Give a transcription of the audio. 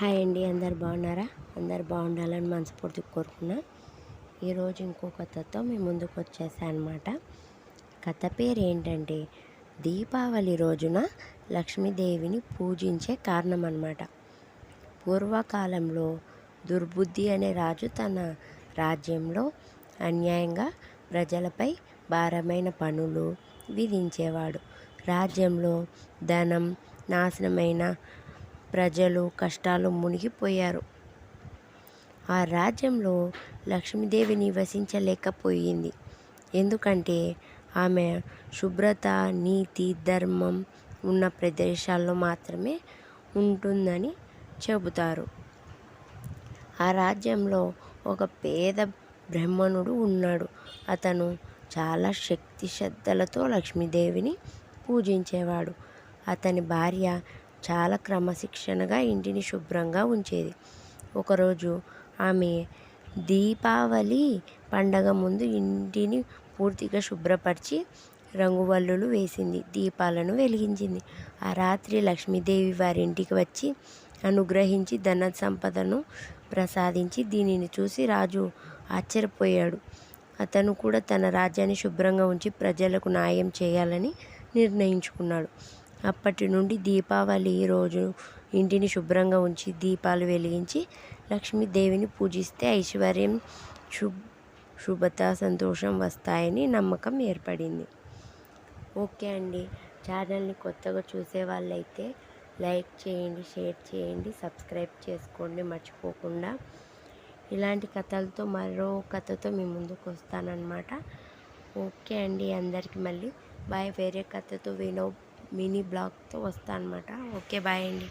Hi అండి అందరు బాగున్నారా? అందరు బాగుండాలని మనస్ఫూర్తి కోరుకున్నా. ఈరోజు ఇంకో కథతో మేము ముందుకు వచ్చేసా అనమాట కథ పేరు ఏంటంటే దీపావళి రోజున లక్ష్మీదేవిని పూజించే కారణం అనమాట పూర్వకాలంలో దుర్బుద్ధి అనే రాజు తన రాజ్యంలో అన్యాయంగా ప్రజలపై భారమైన పనులు విధించేవాడు. రాజ్యంలో ధనం నాశనమైన ప్రజలు కష్టాలు మునిగిపోయారు. ఆ రాజ్యంలో లక్ష్మీదేవి నివసించలేకపోయింది. ఎందుకంటే ఆమె శుభ్రత నీతి ధర్మం ఉన్న ప్రదేశాల్లో మాత్రమే ఉంటుందని చెబుతారు. ఆ రాజ్యంలో ఒక పేద బ్రాహ్మణుడు ఉన్నాడు. అతను చాలా శక్తి శ్రద్ధలతో లక్ష్మీదేవిని పూజించేవాడు. అతని భార్య చాలా క్రమశిక్షణగా ఇంటిని శుభ్రంగా ఉంచేది. ఒకరోజు ఆమె దీపావళి పండగ ముందు ఇంటిని పూర్తిగా శుభ్రపరిచి రంగువల్లులు వేసింది. దీపాలను వెలిగించింది. ఆ రాత్రి లక్ష్మీదేవి వారి ఇంటికి వచ్చి అనుగ్రహించి ధన సంపదను ప్రసాదించి దీనిని చూసి రాజు ఆశ్చర్యపోయాడు. అతను కూడా తన రాజ్యాన్ని శుభ్రంగా ఉంచి ప్రజలకు న్యాయం చేయాలని నిర్ణయించుకున్నాడు. అప్పటి నుండి దీపావళి రోజు ఇంటిని శుభ్రంగా ఉంచి దీపాలు వెలిగించి లక్ష్మీదేవిని పూజిస్తే ఐశ్వర్యం శుభ శుభత సంతోషం వస్తాయని నమ్మకం ఏర్పడింది. ఓకే అండి. ఛానల్ని కొత్తగా చూసే వాళ్ళైతే లైక్ చేయండి షేర్ చేయండి సబ్స్క్రైబ్ చేసుకోండి మర్చిపోకుండా. ఇలాంటి కథలతో మరో కథతో మీ ముందుకు వస్తానన్నమాట. ఓకే అండి. అందరికీ మళ్ళీ బాయ్. వేరే కథతో వినో మినీ బ్లాగ్తో వస్తా అనమాట ఓకే బాయ్ అండి.